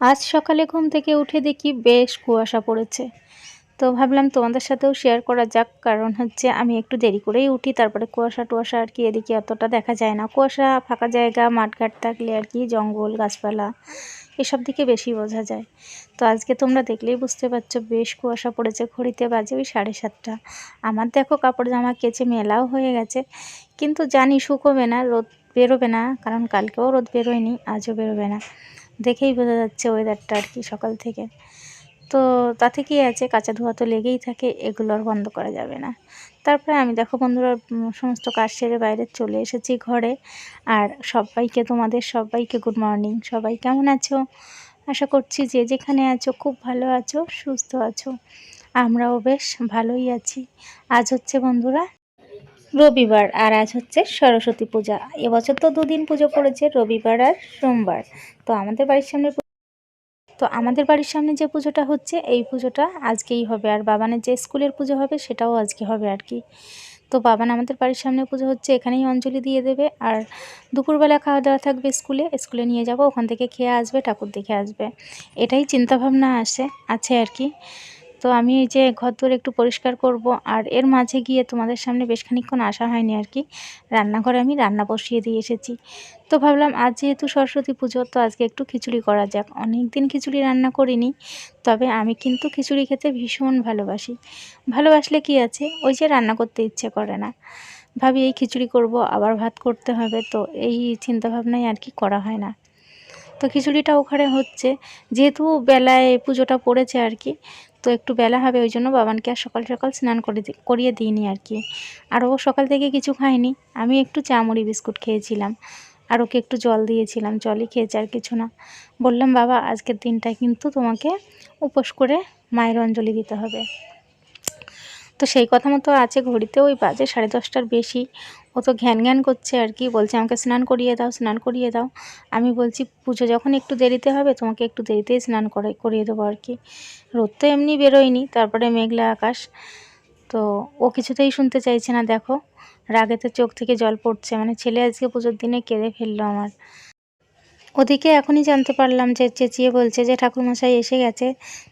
আজ সকালে ঘুম থেকে উঠে দেখি বেশ কুয়াশা পড়েছে। তো ভাবলাম তোমাদের সাথেও শেয়ার করা যাক, কারণ হচ্ছে আমি একটু দেরি করেই উঠি, তারপরে কুয়াশা টুয়াশা আর কি এদিকে অতটা দেখা যায় না। কুয়াশা, ফাঁকা জায়গা, মাঠঘাট থাকলে আর কি জঙ্গল, গাছপালা, এসব দিকে বেশি বোঝা যায়। তো আজকে তোমরা দেখলেই বুঝতে পারছ, বেশ কুয়াশা পড়েছে ঘড়িতে বাজে ওই সাড়ে সাতটা। আমার দেখো কাপড় জামা কেচে মেলাও হয়ে গেছে, কিন্তু জানি শুকোবে না, রোদ বেরোবে না, কারণ কালকেও রোদ বেরোয়নি, আজও বেরোবে না। দেখেই বোঝা যাচ্ছে ওয়েদারটা আর কি সকাল থেকে। তো তাতে কি আছে? কাঁচা ধোয়া তো লেগেই থাকে, এগুলো আর বন্ধ করা যাবে না। তারপরে আমি দেখো বন্ধুরা সমস্ত কাজ সেরে বাইরে চলে এসেছি ঘরে। আর সবাইকে তোমাদের সবাইকে গুড মর্নিং সবাই কেমন আছো? আশা করছি যে যেখানে আছো খুব ভালো আছো, সুস্থ আছো। আমরাও বেশ ভালোই আছি। আজ হচ্ছে বন্ধুরা রবিবার আর আজ হচ্ছে সরস্বতী পূজা। এবছর তো দুদিন পুজো পড়েছে, রবিবার আর সোমবার। তো আমাদের বাড়ির সামনে তো আমাদের বাড়ির সামনে যে পুজোটা হচ্ছে, এই পুজোটা আজকেই হবে। আর বাবানের যে স্কুলের পুজো হবে, সেটাও আজকে হবে আর কি। তো বাবান আমাদের বাড়ির সামনে পুজো হচ্ছে, এখানেই অঞ্জলি দিয়ে দেবে। আর দুপুরবেলা খাওয়া দাওয়া থাকবে স্কুলে স্কুলে নিয়ে যাব, ওখান থেকে খেয়ে আসবে, ঠাকুর দেখে আসবে। এটাই চিন্তাভাবনা আসে, আছে আর কি। তো আমি এই যে ঘর দূর একটু পরিষ্কার করব, আর এর মাঝে গিয়ে তোমাদের সামনে বেশ খানিক্ষণ আসা হয়নি আর কি। রান্নাঘরে আমি রান্না বসিয়ে দিয়ে এসেছি। তো ভাবলাম আজ যেহেতু সরস্বতী পুজো, তো আজকে একটু খিচুড়ি করা যাক। অনেক দিন খিচুড়ি রান্না করিনি, তবে আমি কিন্তু খিচুড়ি খেতে ভীষণ ভালোবাসি। ভালোবাসলে কি আছে? ওই যে রান্না করতে ইচ্ছে করে না। ভাবি, এই খিচুড়ি করব, আবার ভাত করতে হবে। তো এই চিন্তাভাবনাই আর কি করা হয় না। তো খিচুড়িটা ওখানে হচ্ছে। যেহেতু বেলায় পুজোটা পড়েছে আর কি তো একটু বেলা হবে, ওই জন্য বাবানকে আর সকাল সকাল স্নান করে করিয়ে দিইনি আর কি। আর ও সকাল থেকে কিছু খায়নি, আমি একটু চা মুড়ি বিস্কুট খেয়েছিলাম, আর ওকে একটু জল দিয়েছিলাম, জলই খেয়েছে আর কিছু না। বললাম, বাবা, আজকের দিনটা কিন্তু তোমাকে উপোস করে মায়ের অঞ্জলি দিতে হবে। তো সেই কথা মতো আছে ঘড়িতে ওই বাজে সাড়ে দশটার বেশি। ও তো ঘ্যান ঘ্যান করছে আর কি, বলছে আমাকে স্নান করিয়ে দাও, স্নান করিয়ে দাও। আমি বলছি, পুজো যখন একটু দেরিতে হবে, তোমাকে একটু দেরিতেই স্নান করে, করিয়ে দেবো আর কি। রোদ তো এমনি বেরোয়নি, তারপরে মেঘলা আকাশ। তো ও কিছুতেই শুনতে চাইছে না, দেখো। রাগে তো চোখ থেকে জল পড়ছে মানে ছেলে আজকে পুজোর দিনে কেঁদে ফেলল আমার। ওদিকে এখনই জানতে পারলাম যে চেঁচিয়ে বলছে যে ঠাকুরমশাই এসে গেছে।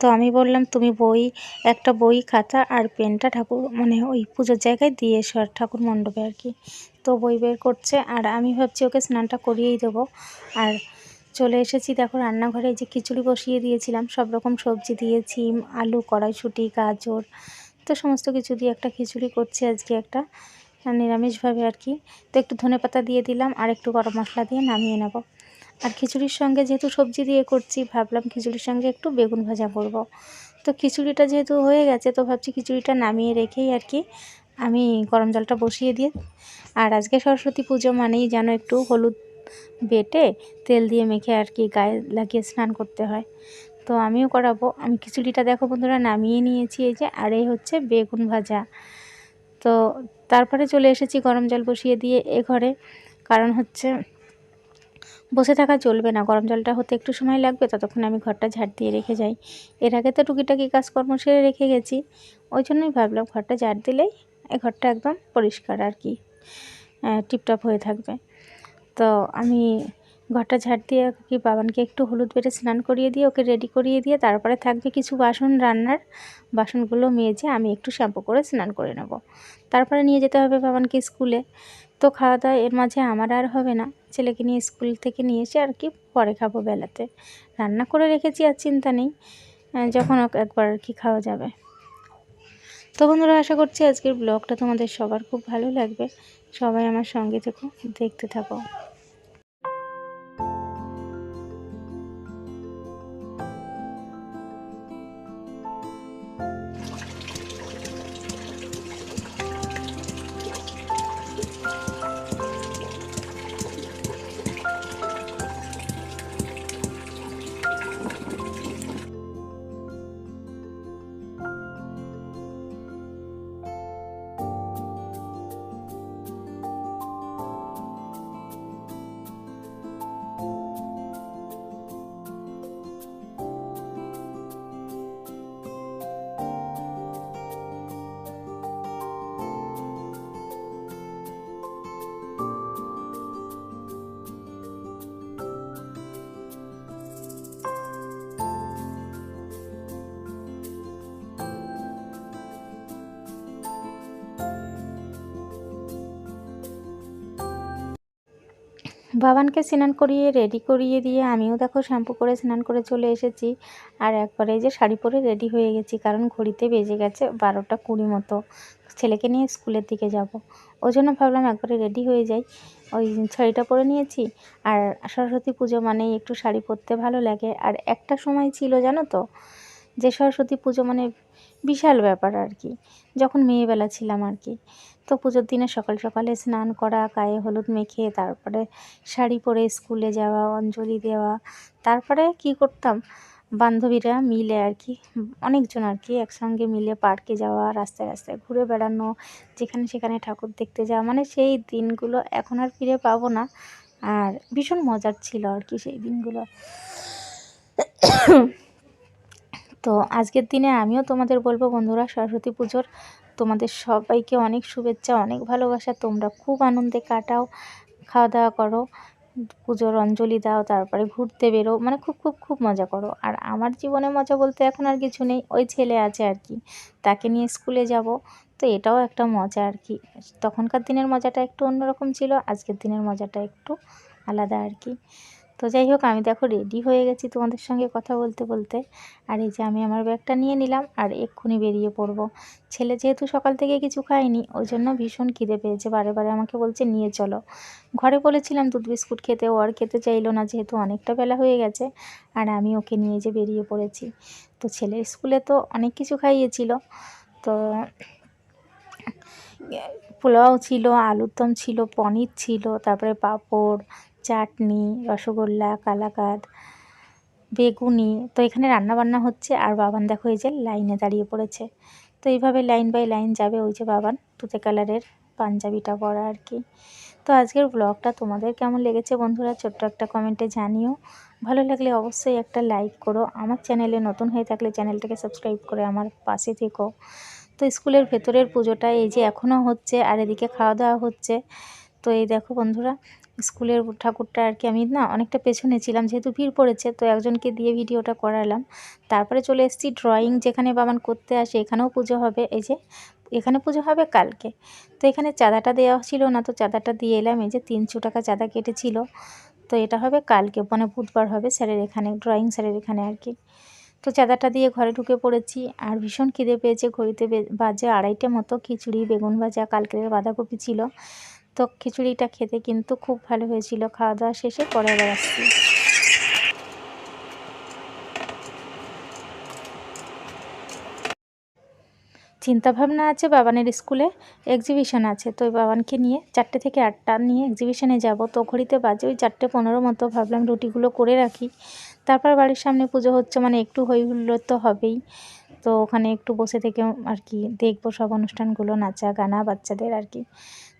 তো আমি বললাম, তুমি বই, একটা বই, খাতা আর পেনটা ঠাকুর মানে ওই পুজোর জায়গায় দিয়ে এসো আর ঠাকুর মণ্ডপে আর কি। তো বই বের করছে আর আমি ভাবছি ওকে স্নানটা করিয়েই দেবো। আর চলে এসেছি দেখো রান্নাঘরে যে খিচুড়ি বসিয়ে দিয়েছিলাম। সব রকম সবজি দিয়েছি আলু, কড়াইশুঁটি, গাজর, তো সমস্ত কিছু দিয়ে একটা খিচুড়ি করছি আজকে একটা নিরামিষভাবে আর কি। তো একটু ধনে পাতা দিয়ে দিলাম আর একটু গরম মশলা দিয়ে নামিয়ে নেব। আর খিচুড়ির সঙ্গে যেহেতু সবজি দিয়ে করছি, ভাবলাম খিচুড়ির সঙ্গে একটু বেগুন ভাজা করব। তো খিচুড়িটা যেহেতু হয়ে গেছে, তো ভাবছি খিচুড়িটা নামিয়ে রেখেই আর কি আমি গরম জলটা বসিয়ে দিয়ে, আর আজকে সরস্বতী পুজো মানেই যেন একটু হলুদ বেটে তেল দিয়ে মেখে আর কি গায়ে লাগিয়ে স্নান করতে হয়। তো আমিও করাবো। আমি খিচুড়িটা দেখো বন্ধুরা, নামিয়ে নিয়েছি এই যে, আর এই হচ্ছে বেগুন ভাজা। তো তারপরে চলে এসেছি গরম জল বসিয়ে দিয়ে এ ঘরে, কারণ হচ্ছে বসে থাকা চলবে না। গরম জলটা হতে একটু সময় লাগবে, ততক্ষণ আমি ঘরটা ঝাড় দিয়ে রেখে যাই। এর আগে তো টুকিটাকি কাজকর্ম সেরে রেখে গেছি, ওই জন্যই ভাবলাম ঘরটা ঝাড় দিলেই এই ঘরটা একদম পরিষ্কার আর কি টিপটপ হয়ে থাকবে। তো আমি ঘরটা ঝাড় দিয়ে কি বাবানকে একটু হলুদ বেটে স্নান করিয়ে দিয়ে, ওকে রেডি করিয়ে দিয়ে, তারপরে থাকবে কিছু বাসন রান্নার। বাসনগুলো মেজে আমি একটু শ্যাম্পু করে স্নান করে নেব। তারপরে নিয়ে যেতে হবে বাবানকে স্কুলে। তো খাওয়া দাওয়া এর মাঝে আমার আর হবে না। ছেলেকে নিয়ে স্কুল থেকে নিয়ে এসে আর কি পরে খাব বেলাতে। রান্না করে রেখেছি আর চিন্তা নেই। যখন একবার আর কি খাওয়া যাবে। তো বন্ধুরা, আশা করছি আজকের ব্লগটা তোমাদের সবার খুব ভালো লাগবে। সবাই আমার সঙ্গে থেকো, দেখতে থাকো। বাবানকে স্নান করিয়ে রেডি করিয়ে দিয়ে আমিও দেখো শ্যাম্পু করে স্নান করে চলে এসেছি। আর একবারে যে শাড়ি পরে রেডি হয়ে গেছি, কারণ ঘড়িতে বেজে গেছে বারোটা কুড়ি মতো। ছেলেকে নিয়ে স্কুলের দিকে যাব। ওই জন্য ভাবলাম একবারে রেডি হয়ে যাই। ওই শাড়িটা পরে নিয়েছি। আর সরস্বতী পুজো মানেই একটু শাড়ি পরতে ভালো লাগে। আর একটা সময় ছিল জানো তো, যে সরস্বতী পুজো মানে বিশাল ব্যাপার আর কি। যখন মেয়েবেলা ছিলাম আর কি। তো পুজোর দিনে সকাল সকালে স্নান করা, গায়ে হলুদ মেখে, তারপরে শাড়ি পরে স্কুলে যাওয়া, অঞ্জলি দেওয়া, তারপরে কি করতাম? বান্ধবীরা মিলে আর কি, অনেকজন আর কি একসঙ্গে মিলে পার্কে যাওয়া, রাস্তায় রাস্তায় ঘুরে বেড়ানো, যেখানে সেখানে ঠাকুর দেখতে যাওয়া মানে সেই দিনগুলো এখন আর ফিরে পাবো না। আর ভীষণ মজার ছিল আর কি সেই দিনগুলো। তো আজকের দিনে আমিও তোমাদের বলব বন্ধুরা সরস্বতী পুজোর তোমাদের সবাইকে অনেক শুভেচ্ছা, অনেক ভালোবাসা। তোমরা খুব আনন্দে কাটাও খাওয়া দাওয়া করো, পুজোর অঞ্জলি দাও, তারপরে ঘুরতে বেরো মানে খুব খুব খুব মজা করো। আর আমার জীবনে মজা বলতে এখন আর কিছু নেই, ওই ছেলে আছে আর কি, তাকে নিয়ে স্কুলে যাব। তো এটাও একটা মজা আর কি। তখনকার দিনের মজাটা একটু অন্যরকম ছিল, আজকের দিনের মজাটা একটু আলাদা আর কি। তো যাই হোক, আমি দেখো রেডি হয়ে গেছি তোমাদের সঙ্গে কথা বলতে বলতে। আর এই যে আমি আমার ব্যাগটা নিয়ে নিলাম আর এক্ষুনি বেরিয়ে পড়ব। ছেলে যেহেতু সকাল থেকে কিছু খায়নি, ওই জন্য ভীষণ খিদে পেয়েছে। বারে বারে আমাকে বলছে, নিয়ে চলো। ঘরে বলেছিলাম, দুধ বিস্কুট খেতে। ও আর খেতে চাইলো না, যেহেতু অনেকটা বেলা হয়ে গেছে। আর আমি ওকে নিয়ে যে বেরিয়ে পড়েছি। তো ছেলের স্কুলে তো অনেক কিছু খাইয়েছিল। তো পোলাও ছিল আলুর দম ছিল, পনির ছিল, তারপরে পাঁপড় চাটনি, রসগোল্লা, কালাকাদ, বেগুনি। তো এখানে রান্না বান্না হচ্ছে আর বাবান দেখো এই যে লাইনে দাঁড়িয়ে পড়েছে। তো এইভাবে লাইন বাই লাইন যাবে ওই যে বাবান, তুতে কালারের পাঞ্জাবিটা পরা আর কি। তো আজকের ব্লগটা তোমাদের কেমন লেগেছে বন্ধুরা ছোট্ট একটা কমেন্টে জানিও। ভালো লাগলে অবশ্যই একটা লাইক করো। আমার চ্যানেলে নতুন হয়ে থাকলে চ্যানেলটাকে সাবস্ক্রাইব করে আমার পাশে থেকো। তো স্কুলের ভেতরের পুজোটা এই যে এখনও হচ্ছে আর এদিকে খাওয়া দাওয়া হচ্ছে। তো এই দেখো বন্ধুরা স্কুলের ঠাকুরটা আর কি, আমি না অনেকটা পেছনে ছিলাম, যেহেতু ভিড় পড়েছে, তো একজনকে দিয়ে ভিডিওটা করালাম। তারপরে চলে এসেছি ড্রয়িং যেখানে বাবান করতে আসে, এখানেও পুজো হবে, এই যে এখানে পুজো হবে কালকে। তো এখানে চাঁদাটা দেওয়া ছিল না, তো চাঁদাটা দিয়ে এলাম, এই যে তিনশো টাকা চাঁদা কেটেছিল। তো এটা হবে কালকে মানে বুধবার হবে স্যারের এখানে ড্রয়িং স্যারের এখানে আর কি। তো চাঁদাটা দিয়ে ঘরে ঢুকে পড়েছি, আর ভীষণ খিদে পেয়েছে, ঘড়িতে বাজে আড়াইটে মতো, খিচুড়ি, বেগুন ভাজা, কালকের বাঁধাকপি ছিল। তো খিচুড়িটা খেতে কিন্তু খুব ভালো হয়েছিল। খাওয়া দাওয়া শেষে পরে আবার আসছি। চিন্তাভাবনা আছে বাবানের স্কুলে? এক্সিবিশন আছে। তো বাবানকে নিয়ে চারটে থেকে আটটা নিয়ে এক্সিবিশনে যাব। তো ঘড়িতে বাজে ওই চারটে পনেরো মতো। ভাবলাম রুটিগুলো করে রাখি। তারপর বাড়ির সামনে পুজো হচ্ছে মানে একটু হই হুল্লো তো হবেই। তো ওখানে একটু বসে থেকে আর কি দেখব সব অনুষ্ঠানগুলো নাচা গানা বাচ্চাদের আর কি।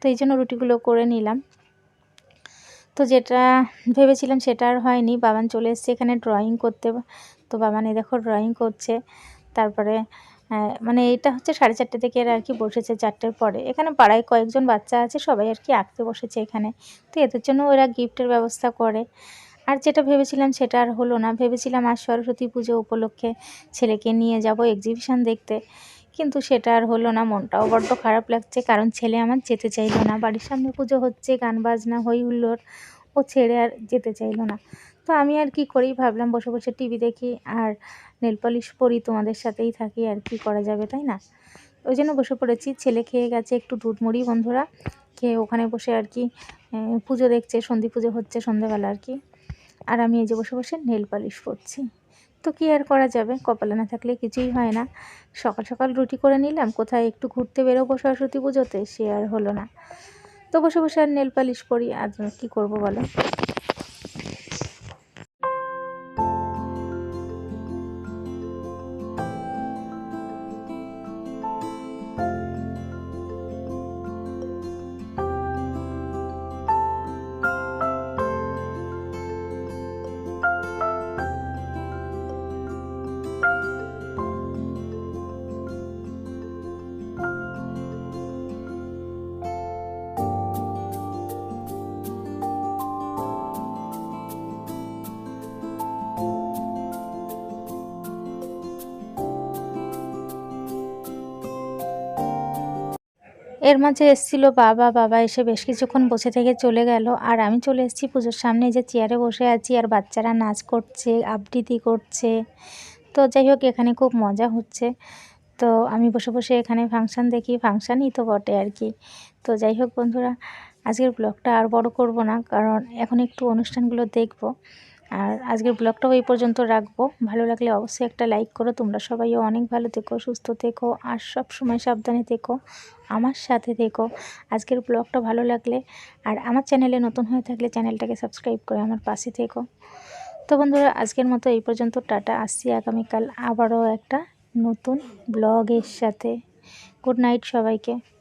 তো এই জন্য রুটিগুলো করে নিলাম। তো যেটা ভেবেছিলাম সেটা আর হয়নি, বাবান চলে এসছে এখানে ড্রয়িং করতে। তো বাবান, এই দেখো ড্রয়িং করছে। তারপরে মানে এটা হচ্ছে সাড়ে চারটে থেকে এরা আর কি বসেছে চারটের পরে। এখানে পাড়ায় কয়েকজন বাচ্চা আছে, সবাই আর কি আঁকতে বসেছে এখানে। তো এদের জন্য ওরা গিফটের ব্যবস্থা করে। আর যেটা ভেবেছিলাম সেটা আর হলো না। ভেবেছিলাম আর সরস্বতী পুজো উপলক্ষে ছেলেকে নিয়ে যাব এক্সিবিশন দেখতে। কিন্তু সেটা আর হলো না, মনটাও বড্ড খারাপ লাগছে। কারণ ছেলে আমার যেতে চাইলো না, বাড়ির সামনে পুজো হচ্ছে, গান বাজনা হই হুল্লোড়, ও ছেড়ে আর যেতে চাইলো না। তো আমি আর কি করি, ভাবলাম বসে বসে টিভি দেখি আর নেল পলিশ পরি, তোমাদের সাথেই থাকি, আর কি করা যাবে, তাই না? ওই জন্য বসে পড়েছি, ছেলে খেয়ে গেছে একটু দুধ মুড়ি, বন্ধুরা, খেয়ে ওখানে বসে আর কি পুজো দেখছে, সন্ধি পুজো হচ্ছে সন্ধ্যেবেলা আর কি। আর আমি এই যে বসে বসে নেল পলিশ তো কী আর করা যাবে? কপালে না থাকলে কিছুই হয় না। সকাল সকাল রুটি করে নিলাম, কোথায় একটু ঘুরতে বেরোবো সরস্বতী পুজোতে? সে আর হলো না। তো বসে বসে আর নেল পালিশ করি আর কী করব বলো? এর মাঝে এসেছিল বাবা বাবা এসে বেশ কিছুক্ষণ বসে থেকে চলে গেল। আর আমি চলে এসেছি পুজোর সামনে যে চেয়ারে বসে আছি আর বাচ্চারা নাচ করছে, আবৃত্তি করছে। তো যাই হোক, এখানে খুব মজা হচ্ছে। তো আমি বসে বসে এখানে ফাংশান দেখি, ফাংশানই তো বটে আর কি। তো যাই হোক বন্ধুরা, আজকের ব্লগটা আর বড় করব না, কারণ এখন একটু অনুষ্ঠানগুলো দেখব। আর আজকের ব্লগটাও এই পর্যন্ত রাখব। ভালো লাগলে অবশ্যই একটা লাইক করো। তোমরা সবাইও অনেক ভালো থেকো, সুস্থ থেকো আর সব সময় সাবধানে থেকো, আমার সাথে থেকো। আজকের ব্লগটা ভালো লাগলে আর আমার চ্যানেলে নতুন হয়ে থাকলে চ্যানেলটাকে সাবস্ক্রাইব করে আমার পাশে থেকো। তো বন্ধুরা, আজকের মতো এই পর্যন্ত, টাটা, আসছি আগামীকাল আবারও একটা নতুন ব্লগের সাথে। গুড নাইট সবাইকে।